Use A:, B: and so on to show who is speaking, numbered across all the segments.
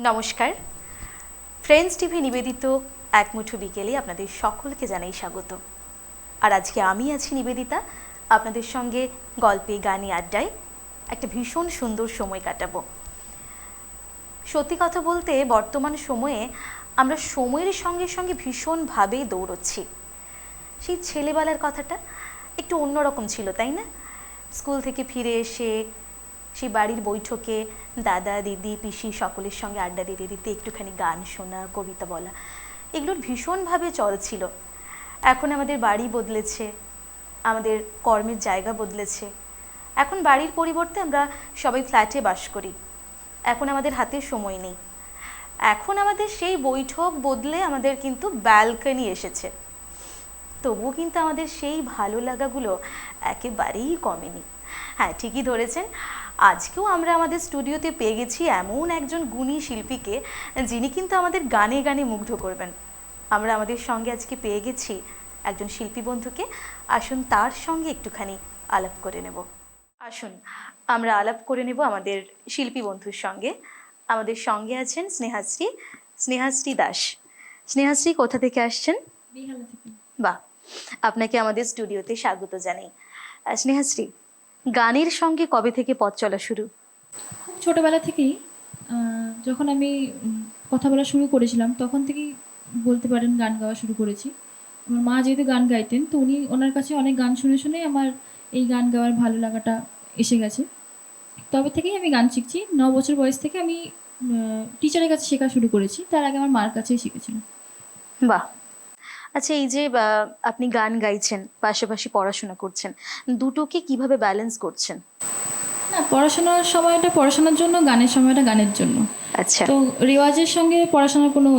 A: নমস্কার। Friends TV নিবেদিত এক মুঠো বিকেলে আপনাদের সকলকে জানাই স্বাগত। আর আজকে আমি আছি নিবেদিতা। আপনাদের সঙ্গে গল্পে, গানে, আড্ডায় একটা ভীষণ সুন্দর সময় কাটাবো। সত্যি কথা বলতে বর্তমান সময়ে আমরা সময়ের সঙ্গে সঙ্গে ভীষণভাবেই দৌড়চ্ছি। সেই ছেলেবেলার কথাটা একটু অন্যরকম ছিল, তাই না? স্কুল থেকে ফিরে এসে সেই বাড়ির বৈঠকে দাদা, দিদি, পিসি সকলের সঙ্গে আড্ডা দিতে দিতে একটুখানি গান শোনা, কবিতা বলা, এগুলোর ভীষণভাবে চল ছিল। এখন আমাদের বাড়ি বদলেছে, আমাদের কর্মের জায়গা বদলেছে। এখন বাড়ির পরিবর্তে আমরা সবাই ফ্ল্যাটে বাস করি। এখন আমাদের হাতে সময় নেই। এখন আমাদের সেই বৈঠক বদলে আমাদের কিন্তু ব্যালকনি এসেছে। তবুও কিন্তু আমাদের সেই ভালো লাগাগুলো একেবারেই কমেনি। হ্যাঁ ঠিকই ধরেছেন। আজকেও আমরা আমাদের স্টুডিওতে পেয়ে গেছি এমন একজন গুণী শিল্পীকে যিনি কিন্তু আমাদের গানে গানে মুগ্ধ করবেন। আমরা আমাদের সঙ্গে আজকে পেয়ে গেছি একজন শিল্পী বন্ধুকে। আসুন তার সঙ্গে একটুখানি আলাপ করে নেব। আসুন আমরা আলাপ করে নেব আমাদের শিল্পী বন্ধুর সঙ্গে। আমাদের সঙ্গে আছেন স্নেহাশ্রী স্নেহাশ্রী দাস। স্নেহাশ্রী কোথা থেকে আসছেন? বাহ আপনাকে আমাদের স্টুডিওতে স্বাগত জানাই। স্নেহাশ্রী গানের সঙ্গে কবে থেকে পথ চলা শুরু?
B: খুব ছোটোবেলা থেকেই যখন আমি কথা বলা শুরু করেছিলাম তখন থেকেই বলতে পারেন গান গাওয়া শুরু করেছি। আমার মা যেহেতু গান গাইতেন তো উনি ওনার কাছে অনেক গান শুনে শুনে আমার এই গান গাওয়ার ভালো লাগাটা এসে গেছে। তবে থেকেই আমি গান শিখছি। ন বছর বয়স থেকে আমি টিচারের কাছে শেখা শুরু করেছি। তার আগে আমার মার কাছেই শিখেছিলাম।
A: বাহ! আচ্ছা এই যে আপনি গান গাইছেন পাশাপাশি পড়াশোনা করছেন দুটোকে কীভাবে ব্যালেন্স করছেন?
B: না পড়াশোনার সময়টা পড়াশোনার জন্য গানের সময়টা গানের জন্য।
A: আচ্ছা।
B: তো রেওয়াজের সঙ্গে পড়াশোনার কোনো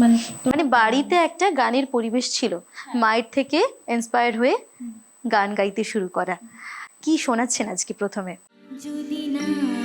B: মানে
A: মানে বাড়িতে একটা গানের পরিবেশ ছিল মায়ের থেকে ইন্সপায়ার হয়ে গান গাইতে শুরু করা। কি শোনাচ্ছেন আজকে প্রথমে?
C: যদি নাম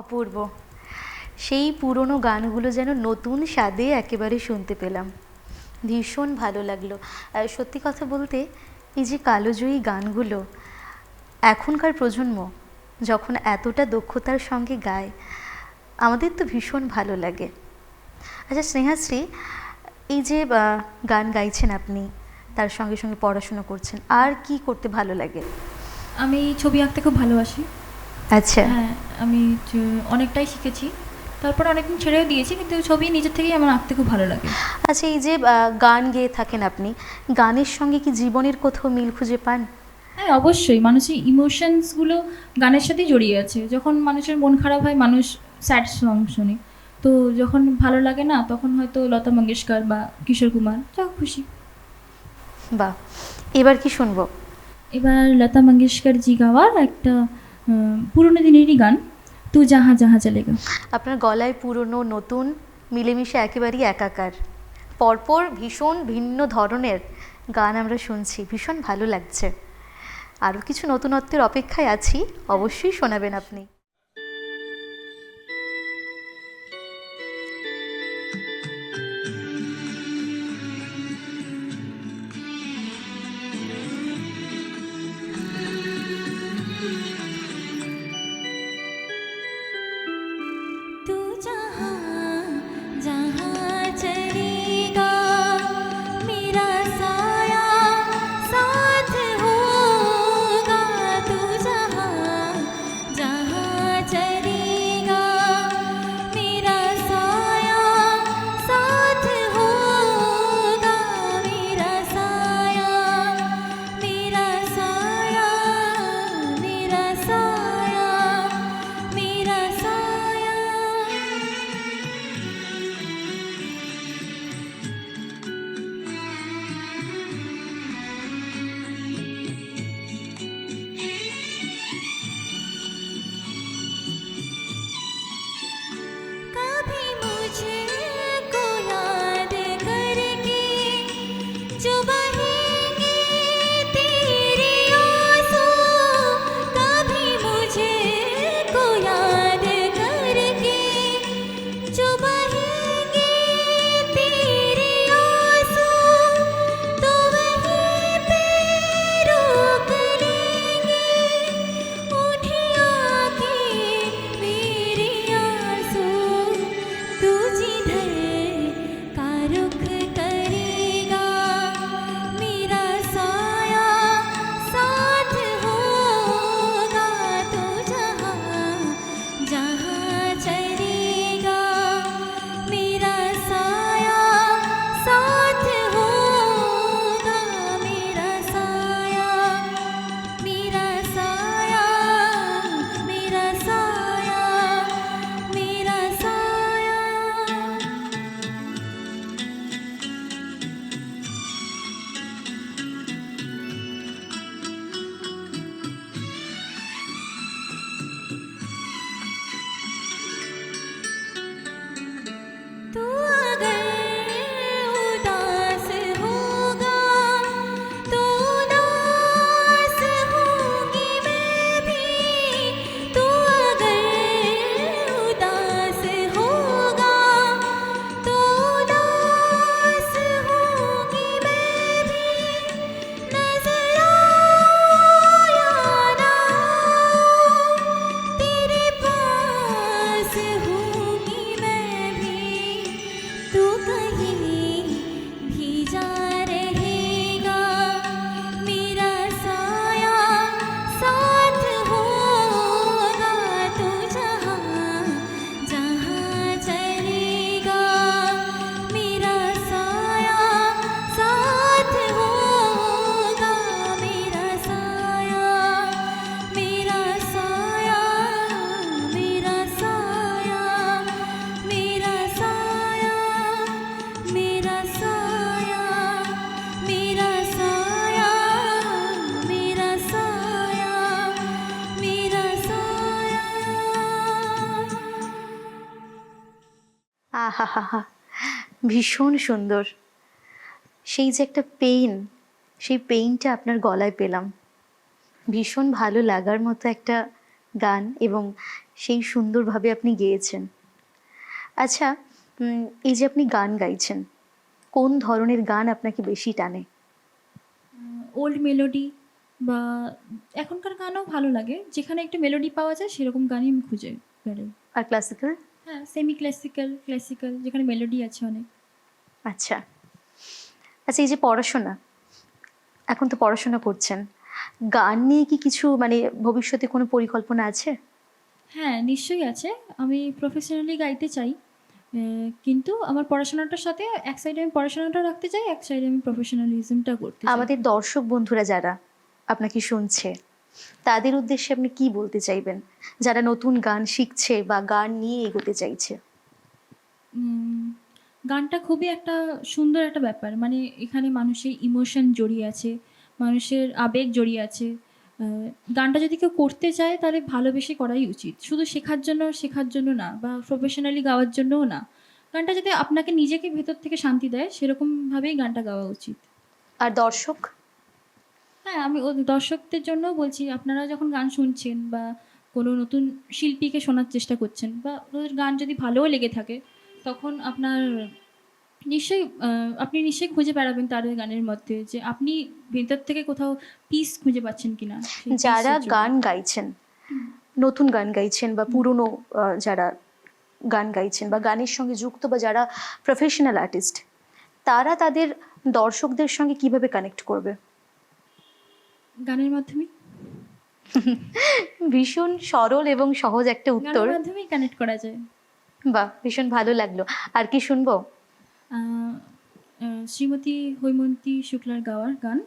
B: অপূর্ব। সেই পুরনো গানগুলো যেন নতুন স্বাদে একেবারে শুনতে পেলাম। ভীষণ ভালো লাগল। সত্যি কথা বলতে, এই যে কালোজয়ী গানগুলো, এখনকার প্রজন্ম যখন এতটা দক্ষতার সঙ্গে গায়, আমাদের তো ভীষণ ভালো লাগে। আচ্ছা স্নেহাশ্রী, এই যে গান গাইছেন আপনি, তার সঙ্গে সঙ্গে পড়াশুনো করছেন, আর কি করতে ভালো লাগে?
A: আমি ছবি আঁকতে খুব ভালোবাসি।
B: আচ্ছা।
A: হ্যাঁ আমি অনেকটাই শিখেছি। তারপরে অনেকদিন ছেড়েও দিয়েছি কিন্তু ছবি নিজের থেকেই আমার আঁকতে খুব ভালো লাগে।
B: আচ্ছা এই যে গান গেয়ে থাকেন আপনি গানের সঙ্গে কি জীবনের কোথাও মিল খুঁজে পান?
A: হ্যাঁ অবশ্যই। মানুষের ইমোশনসগুলো গানের সাথেই জড়িয়ে আছে। যখন মানুষের মন খারাপ হয় মানুষ স্যাড সং শোনে। তো যখন ভালো লাগে না তখন হয়তো লতা মঙ্গেশকর বা কিশোর কুমার যা খুশি।
B: বাহ! এবার কি শুনব?
A: এবার লতা মঙ্গেশকর জি গাওয়ার একটা পুরোনো দিনেরই গান, তু যাহা যাহা চলেগা।
B: আপনার গলায় পুরনো, নতুন, মিলেমিশে একেবারেই একাকার। পরপর ভীষণ ভিন্ন ধরনের গান আমরা শুনছি, ভীষণ ভালো লাগছে। আরও কিছু নতুনত্বের অপেক্ষায় আছি, অবশ্যই শোনাবেন আপনি। আহা হা হা ভীষণ সুন্দর। সেই যে একটা পেইন সেই পেইনটা আপনার গলায় পেলাম। ভীষণ ভালো লাগার মতো একটা
A: গান এবং সেই সুন্দরভাবে আপনি গেয়েছেন। আচ্ছা এই যে আপনি গান গাইছেন কোন ধরনের গান আপনাকে বেশি টানে?
B: ওল্ড মেলোডি বা এখনকার গানও ভালো লাগে। যেখানে একটু মেলোডি পাওয়া যায় সেরকম গানই আমি খুঁজে বেড়াই।
A: আর ক্লাসিক্যাল
B: হ্যাঁ সেমি ক্লাসিক্যাল ক্লাসিক্যাল যেখানে মেলোডি আছে অনেক।
A: আচ্ছা। আচ্ছা এই যে পড়াশোনা এখন তো পড়াশোনা করছেন। গান নিয়ে কি কিছু মানে ভবিষ্যতে কোনো পরিকল্পনা আছে?
B: হ্যাঁ নিশ্চয়ই আছে। আমি প্রফেশনালি গাইতে চাই। কিন্তু আমার পড়াশোনাটার সাথে এক সাইডে আমি পড়াশোনাটা রাখতে চাই এক সাইডে আমি প্রফেশনালিজমটা করতে
A: আমাদের দর্শক বন্ধুরা যারা আপনাকে শুনছে তাদের উদ্দেশ্যে আপনি কি বলতে চাইবেন? যারা নতুন গান শিখছে বা গান নিয়ে এগোতে চাইছে।
B: গানটা খুবই একটা সুন্দর একটা ব্যাপার। মানে এখানে মানুষের ইমোশন জড়িয়ে আছে মানুষের আবেগ জড়িয়ে আছে। গানটা যদি কেউ করতে চায় তাহলে ভালোবেসে করাই উচিত। শুধু শেখার জন্য শেখার জন্য না বা প্রফেশনালি গাওয়ার জন্যও না। গানটা যাতে আপনাকে নিজেকে ভেতর থেকে শান্তি দেয় সেরকমভাবেই গানটা গাওয়া উচিত।
A: আর দর্শক?
B: হ্যাঁ আমি ও দর্শকদের জন্যও বলছি আপনারা যখন গান শুনছেন বা কোনো নতুন শিল্পীকে শোনার চেষ্টা করছেন বা ওদের গান যদি ভালোও লেগে থাকে তখন আপনার নিশ্চয়ই আপনি নিশ্চয়ই খুঁজে বেড়াবেন তাদের গানের মধ্যে যে আপনি ভেতর থেকে কোথাও পিস খুঁজে পাচ্ছেন কিনা
A: যারা গান গাইছেন নতুন গান গাইছেন বা পুরনো যারা গান গাইছেন বা গানের সঙ্গে যুক্ত বা যারা প্রফেশনাল আর্টিস্ট তারা তাদের দর্শকদের সঙ্গে কীভাবে কানেক্ট করবে?
B: গানের মাধ্যমে?
A: ভীষণ সরল এবং সহজ একটা উত্তর।
B: গানের মাধ্যমেই কানেক্ট করা যায়।
A: বাহ ভীষণ ভালো লাগল। আর কি শুনব?
B: শ্রীমতী হৈমন্তী শুক্লার গাওয়ার গান।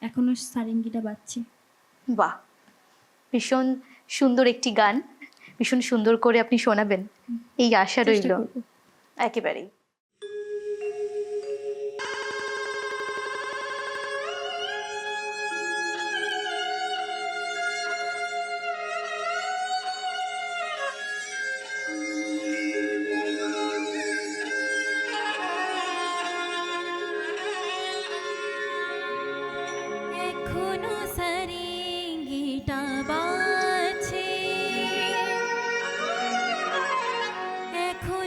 B: এখনও সারেঙ্গিটা বাজছে।
A: বাহ ভীষণ সুন্দর একটি গান। ভীষণ সুন্দর করে আপনি শোনাবেন। এই আশা রইল। একেবারেই।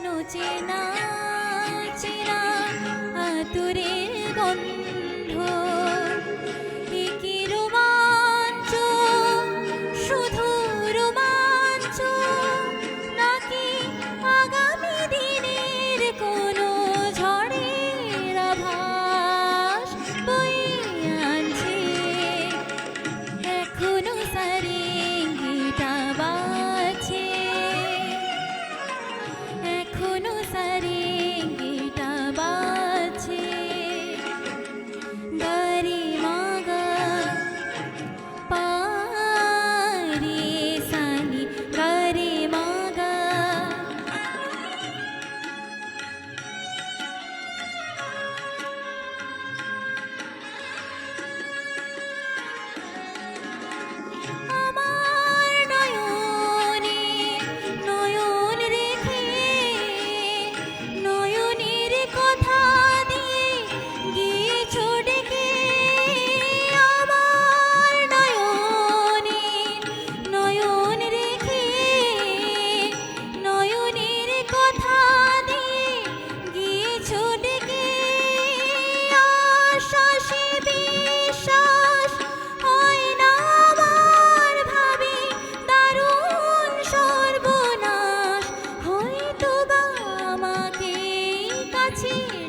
C: চেনা চেনা আতুরে পেয়েছি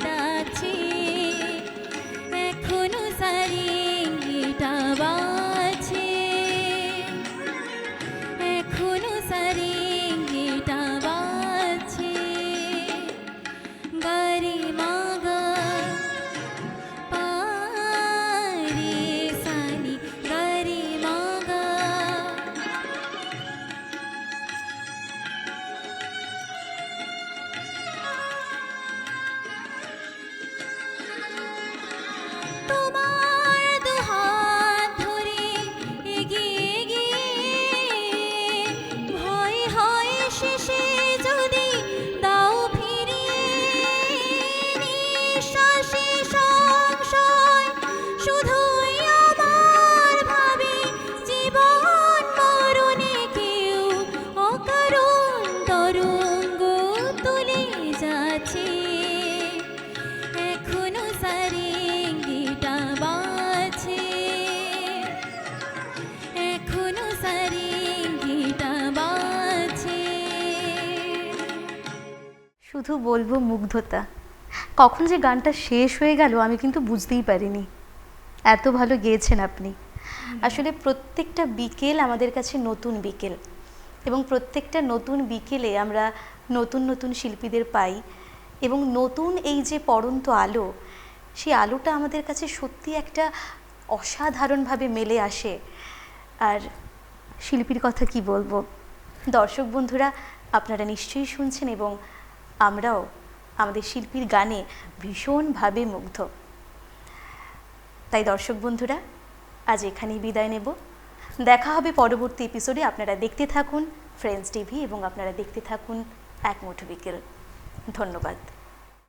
A: শুধু বলব মুগ্ধতা। কখন যে গানটা শেষ হয়ে গেল আমি কিন্তু বুঝতেই পারিনি। এত ভালো গেয়েছেন আপনি। আসলে প্রত্যেকটা বিকেল আমাদের কাছে নতুন বিকেল এবং প্রত্যেকটা নতুন বিকেলে আমরা নতুন নতুন শিল্পীদের পাই এবং নতুন এই যে পড়ন্ত আলো, সেই আলোটা আমাদের কাছে সত্যি একটা অসাধারণভাবে মেলে আসে। আর শিল্পীর কথা কি বলব? দর্শক বন্ধুরা, আপনারা নিশ্চয়ই শুনছেন এবং আমরাও আমাদের শিল্পীর গানে ভীষণভাবে মুগ্ধ। তাই দর্শক বন্ধুরা, আজ এখানেই বিদায় নেব। দেখা হবে পরবর্তী এপিসোডে আপনারা দেখতে থাকুন ফ্রেন্ডস টিভি এবং আপনারা দেখতে থাকুন এক মুঠো বিকেল। ধন্যবাদ।